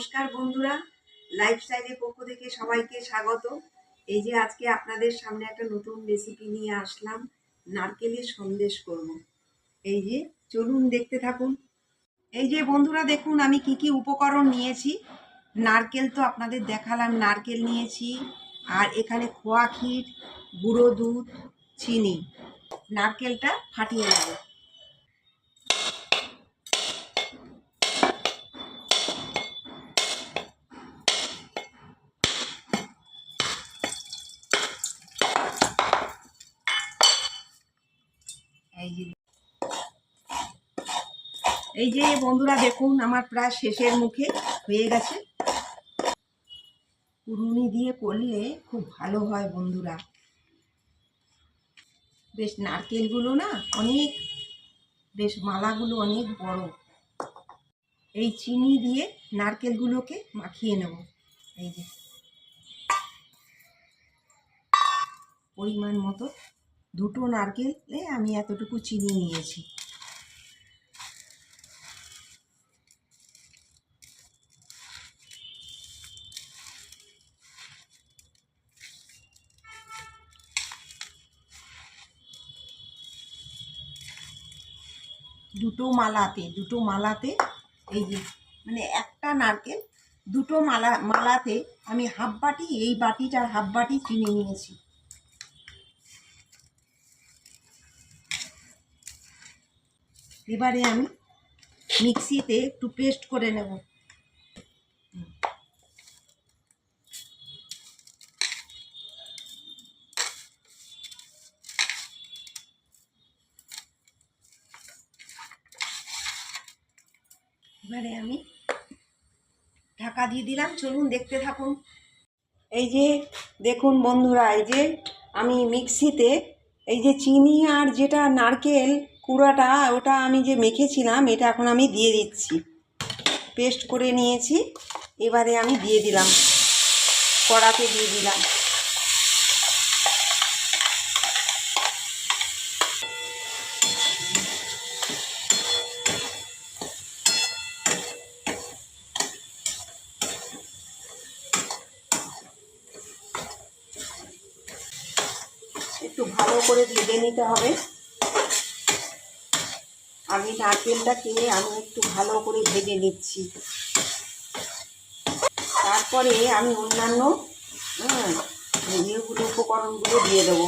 নমস্কার বন্ধুরা। লাইফস্টাইলের পক্ষ থেকে সবাইকে স্বাগত। এই যে আজকে আপনাদের সামনে একটা নতুন রেসিপি নিয়ে আসলাম, নারকেলের সন্দেশ করব। এই যে, চলুন দেখতে থাকুন। এই যে বন্ধুরা, দেখুন আমি কি কি উপকরণ নিয়েছি। নারকেল তো আপনাদের দেখালাম, নারকেল নিয়েছি। আর এখানে খোয়া ক্ষীর, গুঁড়ো দুধ, চিনি। নারকেলটা ফাটিয়ে নেব এই যে এই যে বন্ধুরা দেখুন, আমার প্রায় শেষের মুখে হয়ে গেছে। কুড়ুনি দিয়ে করলে খুব ভালো হয় বন্ধুরা। বেশ নারকেলগুলো না অনেক, বেশ মালাগুলো অনেক বড়। এই চিনি দিয়ে নারকেলগুলোকে মাখিয়ে নেব। এই যে পরিমাণ মতো দুটো নারকেলে আমি এতটুকু চিনি নিয়েছি। দুটো মালাতে দুটো মালাতে এই যে মানে একটা নারকেল, দুটো মালা, মালাতে আমি হাফ বাটি, এই বাটিটার হাফ বাটি কিনে নিয়েছি। এবারে আমি মিক্সিতে একটু পেস্ট করে নেব। এবারে আমি ঢাকা দিয়ে দিলাম। চলুন দেখতে থাকুন। এই যে দেখুন বন্ধুরা, এই যে আমি মিক্সিতে এই যে চিনি আর যেটা নারকেল কুড়াটা, ওটা আমি যে মেখেছিলাম, এটা এখন আমি দিয়ে দিচ্ছি। পেস্ট করে নিয়েছি। এবারে আমি দিয়ে দিলাম। কড়াতে দিয়ে দিলাম। একটু ভালো করে ভেজে নিতে হবে। আমি নারকেলটাকে আমি একটু ভালো করে ভেজে নিচ্ছি। তারপরে আমি অন্যান্য হ্যাঁ ইয়েগুলো, উপকরণগুলো দিয়ে দেবো।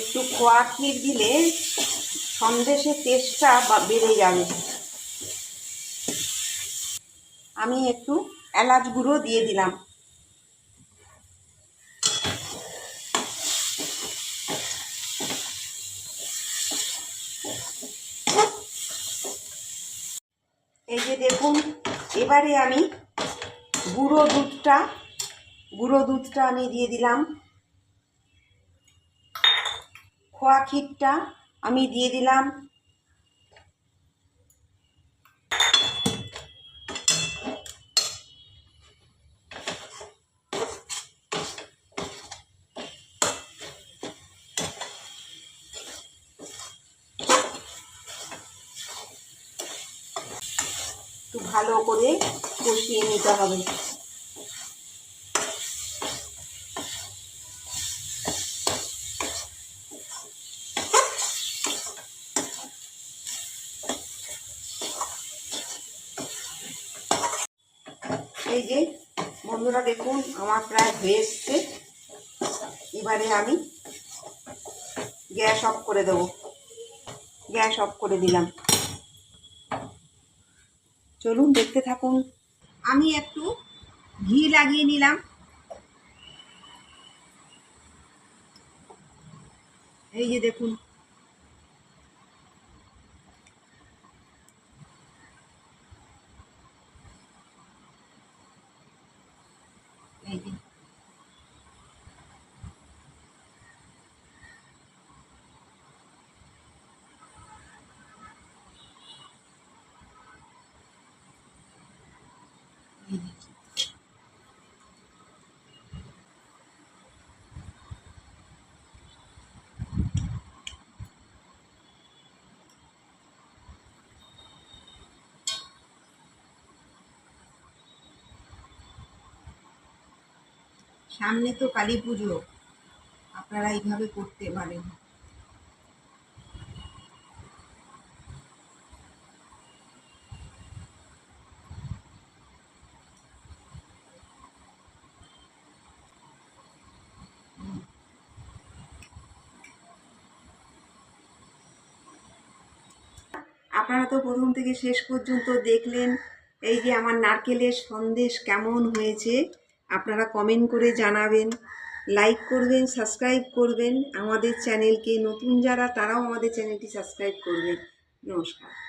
একটু খোয়া ক্ষীর দিলে সন্দেশের টেস্টটা বেড়ে যাবে। আমি একটু এলাচ গুঁড়ো দিয়ে দিলাম। এই যে দেখুন, এবারে আমি গুঁড়ো দুধটা গুঁড়ো দুধটা আমি দিয়ে দিলাম। খোয়া ক্ষীরটা আমি দিয়ে দিলাম। একটু ভালো করে কষিয়ে নিতে হবে। এই যে বন্ধুরা দেখুন, আমার প্রায় হয়ে এসছে। এবারে আমি গ্যাস অফ করে দেবো। গ্যাস অফ করে দিলাম। চলুন দেখতে থাকুন। আমি একটু ঘি লাগিয়ে নিলাম। এই যে দেখুন সামনে তো কালী পুজো। আপনারা এইভাবে করতে পারেন। আপনারা তো প্রথম থেকে শেষ পর্যন্ত দেখলেন, এই যে আমার নারকেলের সন্দেশ কেমন হয়েছে। আপনারা কমেন্ট করে জানাবেন লাইক করবেন সাবস্ক্রাইব করবেন। আমাদের চ্যানেলকে নতুন যারা, তারাও আমাদের চ্যানেলটি সাবস্ক্রাইব করবেন। নমস্কার।